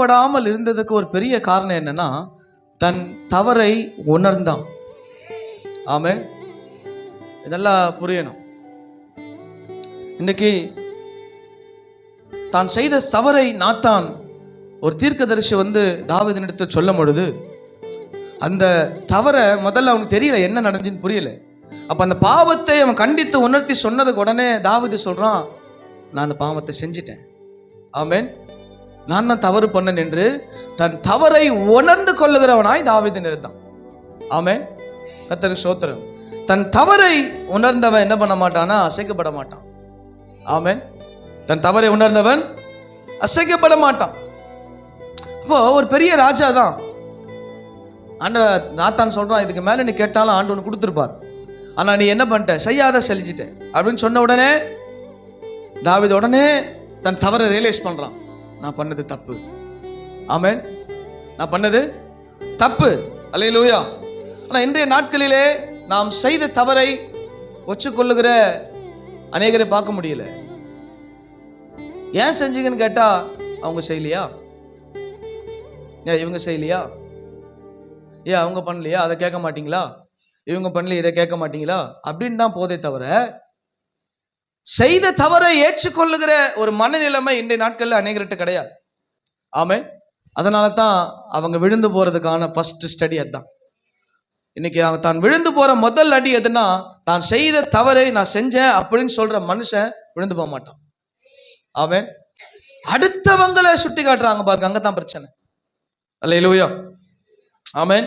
செயல்படாமல் இருந்ததுக்கு ஒரு பெரிய காரணம் என்னன்னா தன் தவறை உணர்ந்தான். ஆமே இதெல்லாம் புரியணும். இன்னைக்கு தான் செய்த தவறை நாத்தான் ஒரு தீர்க்கதரிசி வந்து தாவீதினிடத்தை சொல்லும் பொழுது அந்த தவறை முதல்ல அவனுக்கு தெரியல என்ன நடந்துன்னு புரியல. அப்ப அந்த பாவத்தை அவன் கண்டித்து உணர்த்தி சொன்னதுக்கு உடனே தாவதி சொல்றான் நான் அந்த பாவத்தை செஞ்சிட்டேன். ஆமேன். நான் தான் தவறு பண்ணேன் என்று தன் தவறை உணர்ந்து கொள்ளுகிறவனாய் தாவிதன் இருந்தான் ஆமேன். கத்தருக்கு சோத்திரம் தன் தவறை உணர்ந்தவன் என்ன பண்ண மாட்டானா அசைக்கப்பட மாட்டான். ஆமேன். தன் தவறை உணர்ந்தவன் அசைக்கப்பட மாட்டான். அப்போ ஒரு பெரிய ராஜா தான். ஆண்ட நாத்தான் சொல்றான் இதுக்கு மேல நீ கேட்டாலும் ஆண்டு ஒன்று கொடுத்துருப்பார். ஆனா நீ என்ன பண்ணிட்ட? செய்யாத செஞ்சிட்ட அப்படின்னு சொன்ன உடனே தாவித உடனே தன் தவறை ரியலைஸ் பண்றான். நான் பண்ணது தப்பு. ஆமேன். நான் பண்ணது தப்பு. அல்லையிலூயா ஆனால் இன்றைய நாட்களிலே நாம் செய்த தவறை ஒச்சுக்கொள்ளுகிற அநேகரை பார்க்க முடியல. ஏன் செஞ்சீங்கன்னு கேட்டா அவங்க செய்யலையா? ஏன் இவங்க செய்யலையா? ஏன் அவங்க பண்ணலையா? அதை கேட்க மாட்டீங்களா? இவங்க பண்ணல இதை கேட்க மாட்டீங்களா? அப்படின்னு தான் போதே தவிர செய்த தவறை ஏற்றுக்கொள்ளுகிற ஒரு மனநிலைமை இன்றைய நாட்களில் அநேகர்கிட்ட கிடையாது. ஆமே அதனால தான் அவங்க விழுந்து போகிறதுக்கான ஃபர்ஸ்ட் ஸ்டடி அதுதான். இன்னைக்கு அவன் தான் விழுந்து போகிற முதல் அடி எதுனா தான் செய்த தவறை நான் செஞ்சேன் அப்படின்னு சொல்கிற மனுஷன் விழுந்து போக மாட்டான். ஆமென். அடுத்தவங்களை சுட்டி காட்டுறாங்க பாருங்க அங்கே தான் பிரச்சனை. அல்ல ஆமேன்.